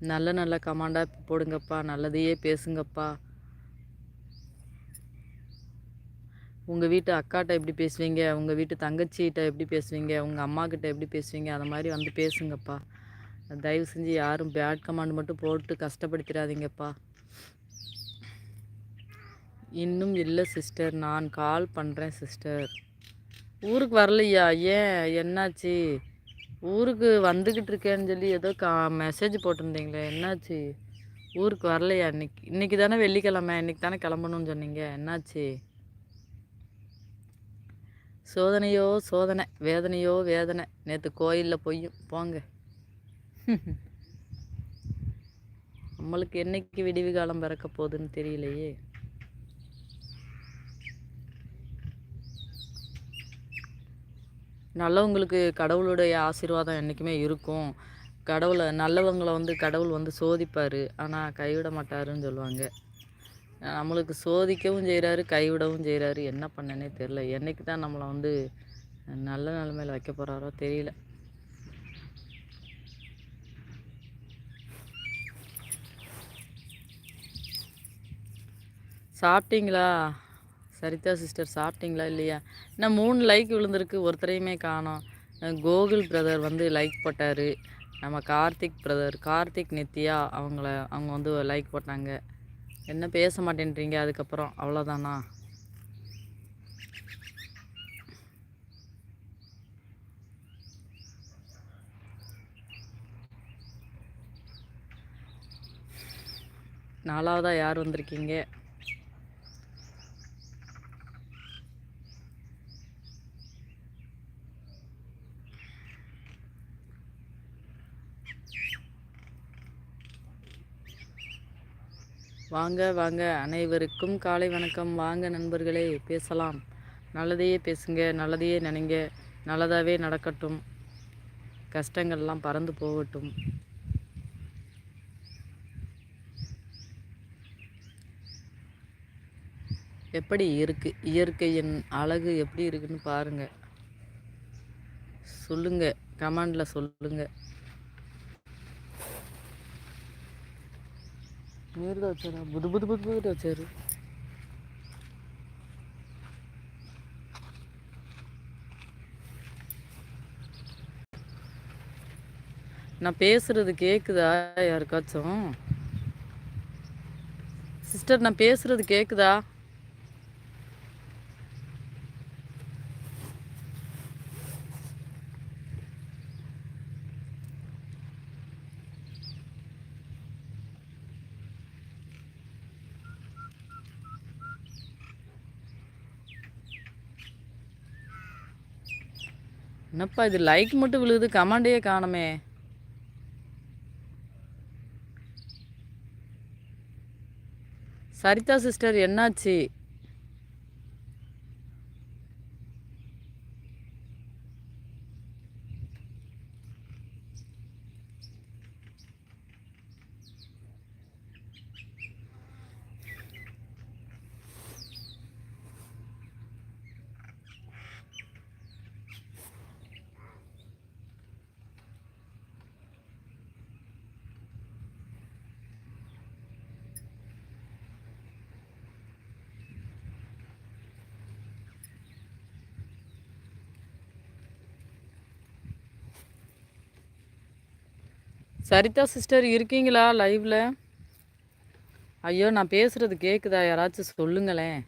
நல்ல நல்ல கமாண்டாக போடுங்கப்பா நல்லதையே பேசுங்கப்பா. உங்கள் வீட்டு அக்காட்ட எப்படி பேசுவீங்க? உங்கள் வீட்டு தங்கச்சிகிட்ட எப்படி பேசுவீங்க? உங்கள் அம்மாக்கிட்ட எப்படி பேசுவீங்க? அந்த மாதிரி வந்து பேசுங்கப்பா. தயவு செஞ்சு யாரும் பேட் கமாண்ட் மட்டும் போட்டு கஷ்டப்படுத்திடாதீங்கப்பா. இன்னும் இல்லை சிஸ்டர் நான் கால் பண்ணுறேன் சிஸ்டர் ஊருக்கு வரலையா? ஏன்? என்னாச்சு? ஊருக்கு வந்துக்கிட்டு இருக்கேன்னு சொல்லி ஏதோ கா மெசேஜ் போட்டிருந்தீங்களே என்னாச்சு? ஊருக்கு வரலையா இன்னைக்கு? இன்னைக்கு தானே வெள்ளிக்கிழமை இன்னைக்கு தானே கிளம்பணும்னு சொன்னீங்க என்னாச்சு? சோதனையோ சோதனை வேதனையோ வேதனை. நேற்று கோயிலில் பொய்யும். போங்க. நம்மளுக்கு என்னைக்கு விடிவு காலம் பிறக்க போகுதுன்னு தெரியலையே. நல்லவங்களுக்கு கடவுளுடைய ஆசீர்வாதம் என்றைக்குமே இருக்கும். கடவுளை நல்லவங்களை வந்து கடவுள் வந்து சோதிப்பார். ஆனால் கைவிட மாட்டாருன்னு சொல்லுவாங்க. நம்மளுக்கு சோதிக்கவும் செய்கிறாரு கைவிடவும் செய்கிறாரு என்ன பண்ணனே தெரில என்றைக்கு தான் நம்மளை வந்து நல்ல நிலைமையில் வைக்க போகிறாரோ தெரியல. சாப்பிட்டீங்களா? சரிதா சிஸ்டர் சாப்பிட்டீங்களா இல்லையா? இன்னும் மூணு லைக் விழுந்திருக்கு ஒருத்தரையுமே காணோம். கோகுல் பிரதர் வந்து லைக் போட்டார். நம்ம கார்த்திக் பிரதர் கார்த்திக் நித்யா அவங்கள அவங்க வந்து லைக் போட்டாங்க. என்ன பேச மாட்டேன்றீங்க அதுக்கப்புறம். அவ்வளோதானா நாலாவதாக யார் வந்திருக்கீங்க? வாங்க வாங்க. அனைவருக்கும் காலை வணக்கம். வாங்க நண்பர்களே பேசலாம். நல்லதையே பேசுங்க நல்லதையே நினைங்க. நல்லதாகவே நடக்கட்டும். கஷ்டங்கள்லாம் பறந்து போகட்டும். எப்படி இருக்கு? இயற்கையின் அழகு எப்படி இருக்குன்னு பாருங்கள் சொல்லுங்கள் கமெண்டில் சொல்லுங்கள் మీరు వచ్చారా బుద్ధి బుద్ధి బుద్ధి బుద్ధి వచ్చారు நான் பேசுறது கேக்குதா யாருக்காச்சும் சிஸ்டர் நான் பேசுறது கேக்குதா என்னப்பா இது லைக் மட்டும் விழுகுது? கமெண்டையே காணமே. சரிதா சிஸ்டர் என்னாச்சு? சரிதா சிஸ்டர் இருக்கீங்களா? லைவ்ல? ஐயோ நான் பேசுறது கேட்குதா யாராச்சும் சொல்லுங்களேன்.